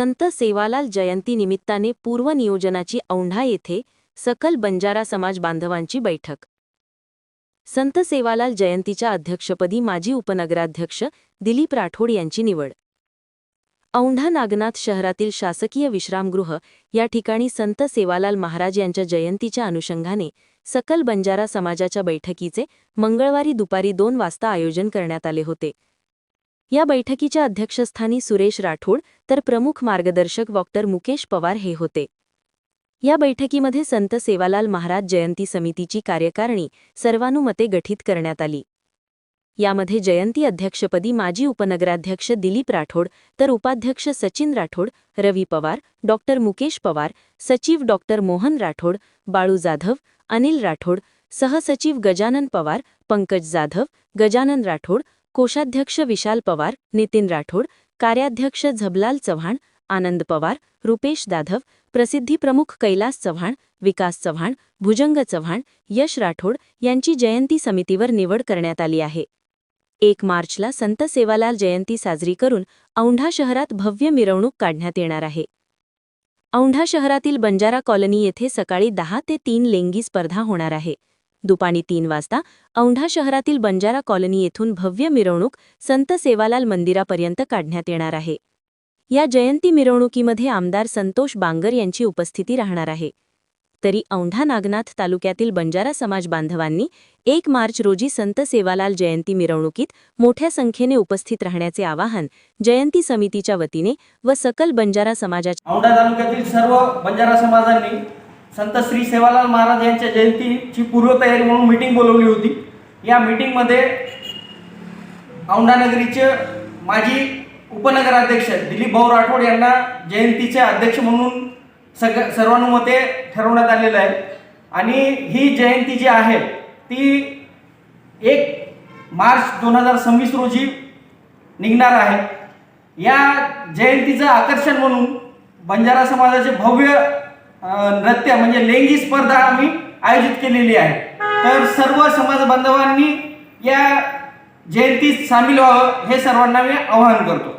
संत सेवालाल जयंती निमित्ताने पूर्वनियोजनाची औंढा येथे सकल बंजारा समाज बांधवांची बैठक. संत सेवालाल जयंतीच्या अध्यक्षपदी माजी उपनगराध्यक्ष दिलीप राठोड यांची निवड. औंढा नागनाथ शहरातील शासकीय विश्रामगृह या ठिकाणी संत सेवालाल महाराज यांच्या जयंतीच्या अनुषंगाने सकल बंजारा समाजाच्या बैठकीचे मंगळवारी दुपारी दोन वाजता आयोजन करण्यात आले होते. या बैठकीच्या अध्यक्षस्थानी सुरेश राठोड तर प्रमुख मार्गदर्शक डॉक्टर मुकेश पवार हे होते. या बैठकीमध्ये संत सेवालाल महाराज जयंती समितीची कार्यकारिणी सर्वानुमते गठीत करण्यात आली. यामध्ये जयंती अध्यक्षपदी माजी उपनगराध्यक्ष दिलीप राठोड तर उपाध्यक्ष सचिन राठोड रवी पवार डॉक्टर मुकेश पवार सचिव डॉक्टर मोहन राठोड बाळू जाधव अनिल राठोड सहसचिव गजानन पवार पंकज जाधव गजानन राठोड कोषाध्यक्ष विशाल पवार नितीन राठोड कार्याध्यक्ष झबलाल चव्हाण आनंद पवार रुपेश दाधव प्रसिद्धी प्रमुख कैलास चव्हाण विकास चव्हाण भुजंग चव्हाण यश राठोड यांची जयंती समितीवर निवड करण्यात आली आहे. एक मार्चला संत सेवालाल जयंती साजरी करून औंढा शहरात भव्य मिरवणूक काढण्यात येणार आहे. औंढा शहरातील बंजारा कॉलनी येथे सकाळी दहा ते तीन लेंगी स्पर्धा होणार आहे. दुपारी तीन वाजता औंढा शहरातील बंजारा कॉलनी येथून भव्य मिरवणूक संत सेवालाल मंदिरापर्यंत काढण्यात येणार आहे. या जयंती मिरवणुकीमध्ये आमदार संतोष बांगर यांची उपस्थिती राहणार आहे. तरी औंढा नागनाथ तालुक्यातील बंजारा समाज बांधवांनी एक मार्च रोजी संत सेवालाल जयंती मिरवणुकीत मोठ्या संख्येने उपस्थित राहण्याचे आवाहन जयंती समितीच्या वतीने व सकल बंजारा समाजाच्या औंढा तालुक्यातील सर्व बंजारा समाजांनी संत श्री सेवालाल महाराज यांच्या जयंतीची पूर्वतयारी म्हणून मीटिंग बोलवली होती. या मीटिंगमध्ये औंढानगरीचे माजी उपनगराध्यक्ष दिलीप भाऊ राठोड यांना जयंतीचे अध्यक्ष म्हणून सग सर्वानुमते ठरवण्यात आलेलं आहे. आणि ही जयंती जी आहे ती एक मार्च दोन हजार सव्वीस रोजी निघणार आहे. या जयंतीचं आकर्षण म्हणून बंजारा समाजाचे भव्य नृत्य म्हणजे लेंगी स्पर्धा आम्ही आयोजित केलेली आहे. तर सर्व समाज बांधवांनी या जयंतीत सामील व्हावं हे सर्वांना मी आवाहन करतो.